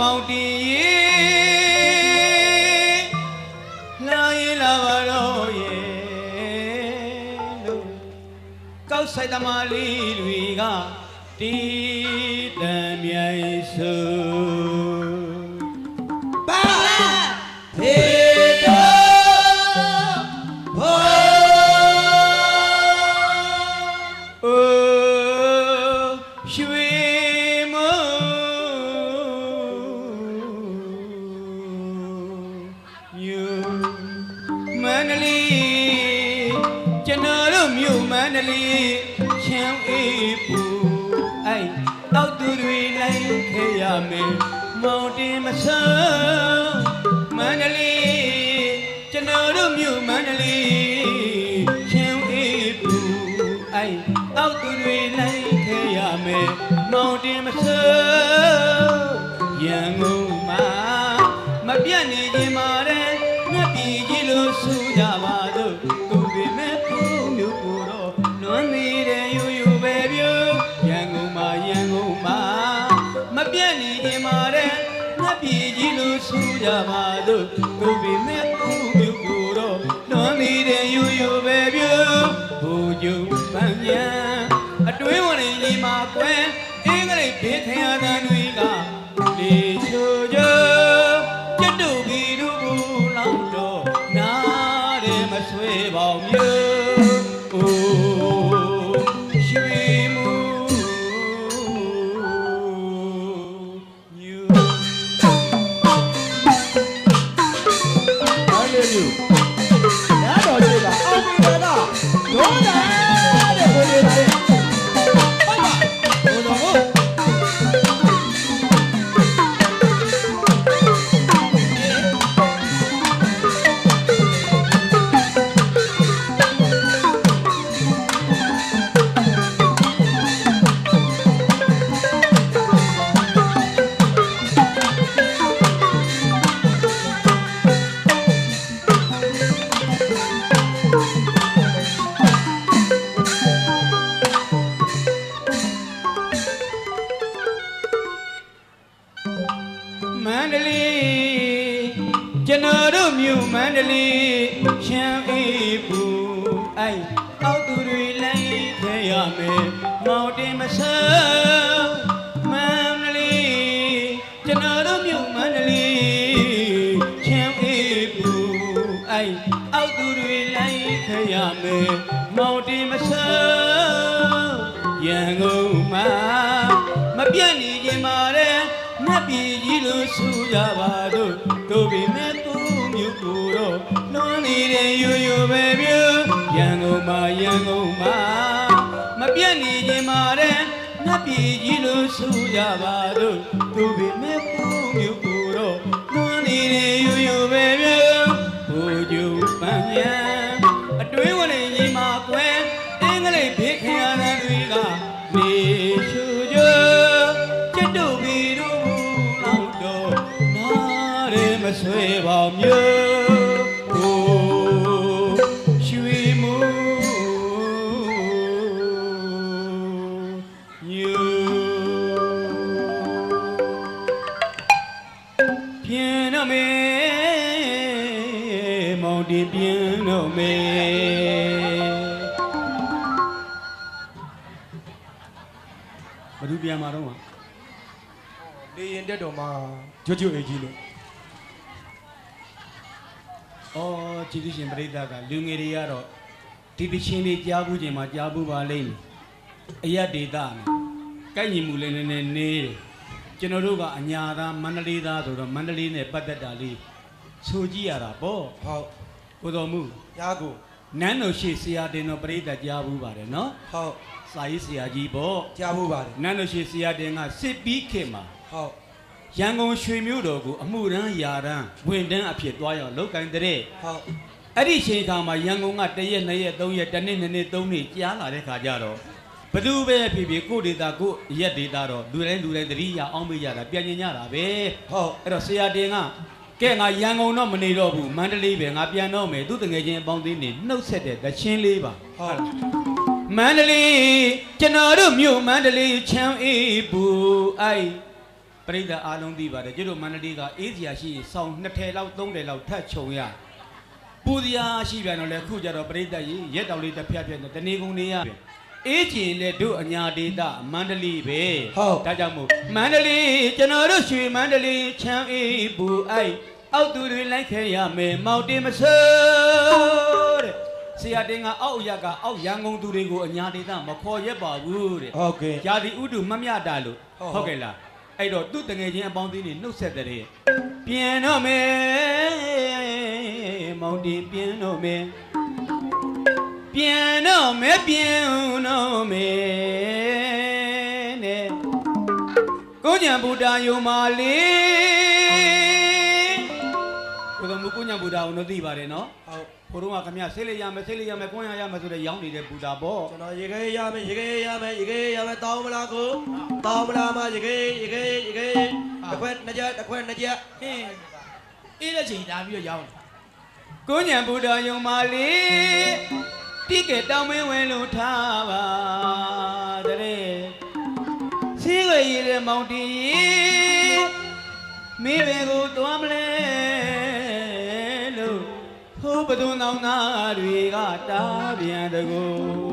မောင်တင်ရေလာရင်လာပါတော့ရဲ့လို့ကောက်ဆိုင်သမားလေးတွေကတီးတံမြိုင်စု မြို့မန္တလေးချမ်းအေးပူအိုက်တောက်သူတွေလိုက်ခဲ့ရမယ်မောင်တင်မဆန်းမန္တလေးကျွန်တော်တို့မြို့မန္တလေးချမ်းအေးပူအိုက်တောက်သူတွေလိုက်ခဲ့ရမယ်မောင်တင်မဆန်းရန်ကုန်မှာမပြတ်နေခြင်းမာတဲ့မြ လို့ဆိုကြပါတော့သူတွေမဲ့ပူမျိုးကိုတော့နွမ်းနေတဲ့ယူယူပဲပြဘိုးကျုံပန်းပြ အိုက်အောက်သူတွေလိုက်ခဲ့ရမယ်မောင်တင်မဆန်းမန္တလေးကျွန်တော်တို့မြို့မန္တလေးချမ်းအေးပူအိုက်အောက်သူတွေလိုက်ခဲ့ရမယ်မောင်တင်မဆန်းရန်ကုန်မှာမပြတ်နေခြင်းပါတဲ့မြတ်ပြည်ကြီးလို့ဆိုကြပါတော့တို့ပေမဲ့သူမျိုးကိုတော့ နှွမ်းနေတဲ့ယူယူပဲပြရန်ကုန်မှာရန်ကုန်မှာမပြတ်နေခြင်းပါတဲ့မြတ်ပြည်ကြီးလို့ဆိုကြပါတော့တို့ပေမဲ့သူမျိုးကိုတော့နှွမ်းနေတဲ့ယူယူပဲပြဟိုကျူပန်းရန်အတွင်းဝင်ကြီးမှာကွယ်အင်္ဂလိပ်ဘေးခင်ရတဲ့တွေကနေချူကြကျတ်တို့ဘီတို့လောက်တော့နားရဲမဆွေပါမျိုး ဘယ်သူပြန်มาတော့လေရင်တက်တော်မှာကျွတ်ကျွတ်အေးကြီးလို့ဩကြည်သူရှင်ပြိဿကလူငယ်တွေကတော့ဒီတချင်းလေးကြားဘူးချိန်မှာကြားဘူးပါလိမ့်မယ်အရက်ဒေတာနဲ့ကိုက်ညီမှုလည်းနည်းနည်းနေတယ်ကျွန်တော်တို့ကအညာသားမန္တလေးသားဆိုတော့မန္တလေးနဲ့ပတ်သက်တာလေးဆိုကြည့်ရတာပေါ့ဟုတ်ကိုတော်မှုညာကို နန်းတော်ရှိဆရာတင်တော်ပရိသတ်ကြားဘူးပါတယ်နော်ဟုတ်စာရေးဆရာကြီးပေါ့ကြားဖို့ပါတယ်နန်းတော်ရှိဆရာတင်ကစစ်ပြီးခေတ်မှာဟုတ်ရန်ကုန်ရွှေမြို့တော်ကိုအမှုရန်ယာရန်ဝင်တန်းအဖြစ်သွားရောက်လောက်ကင်တဲ့ဟုတ်အဲ့ဒီချိန်ခါမှာရန်ကုန်ကတစ်ရက်နှစ်ရက်သုံးရက်တစ်နေ့နှစ်နေ့သုံးနေ့ကြားလာတဲ့ခါကျတော့ဘသူပဲဖြစ်ဖြစ်ကိုယ့်ဒေတာကိုယ့်ရက်ဒေတာတော့လူတိုင်းလူတိုင်းသတိရအောင်မေးကြတာပြန်ညင်ကြတာပဲဟုတ်အဲ့တော့ဆရာတင်က ကဲငါရန်ကုန်တော့မနေတော့ဘူးမန္တလေးပဲငါပြန်တော့မယ်သူတငယ်ချင်းအပေါင်းအသင်းနေနှုတ်ဆက်တဲ့သချင်းလေးပါဟုတ်မန္တလေးကျွန်တော်တို့မြို့မန္တလေးချမ်းအေးပူအိုက်ပရိသတ်အားလုံးသိပါတယ်ကျွတ်တို့မန္တလေးကအေးစရာရှိရင်ဆောင်းနှစ်ထည်လောက်သုံးထည်လောက်ထပ်ခြုံရပူစရာရှိပြန်တော့လေခုကြတော့ပရိသတ်ကြီးရက်တောင်လေးတစ်ဖြတ်ဖြတ်နဲ့တနေကုန်နေရပြန်အေးကျင်လေတို့အညာဒေတာမန္တလေးပဲဟုတ်ဒါကြောင့်မို့မန္တလေးကျွန်တော်တို့ရွှေမန္တလေးချမ်းအေးပူအိုက် အောက်သူတွေလိုက်ခဲရမယ်မောင်တင်မဆိုးတဲ့ဆရာတင်ကအောက်အရက်ကအောက်ရန်ကုန်သူတွေကိုအညာဒေသမခေါ်ရက်ပါဘူးတဲ့ဟုတ်ကဲ့ယာဒီဥတုမမြတာလို့ဟုတ်ဟုတ်ကဲ့လားအဲ့တော့သူ့တငယ်ချင်းအပေါင်းအသင်းတွေနှုတ်ဆက်တဲ့ပြန်တော့မယ်မောင်တင်ပြန်တော့မယ်ပြန်တော့မယ်ပြန်တော့မယ်နဲ့ကိုညံဗုဒ္ဓယုံမာလေး ကိုတော်မူကိုညံဗုဒ္ဓအောင်တော့သိပါတယ်နော်ဟုတ်ဘုရားကခမရဆေးလေးရမယ်ဆေးလေးရမယ်ကိုင်းရရမယ်ဆိုတဲ့ရောင်းနေတဲ့ဗုဒ္ဓပေါ့ကျွန်တော်ရေခဲရမယ်ရေခဲရမယ်ရေခဲရမယ်တောင်းမလားကိုတောင်းမလားမရေခဲရေခဲရေခဲတစ်ခွက်နှစ်ချက်တစ်ခွက်နှစ်ချက်ဟင်းအေးတဲ့ချိန်လာပြီးတော့ရောင်းတယ်ကိုညံဗုဒ္ဓယုံမာလေးတိကေတောင်းမင်းဝင်လို့ထားပါတဲ့စီးွေရည်တဲ့မောင်တီမိဘကိုသွားမလဲ လို့ဟိုးဘသူနောင်သားတွေကတားပြန်တကူ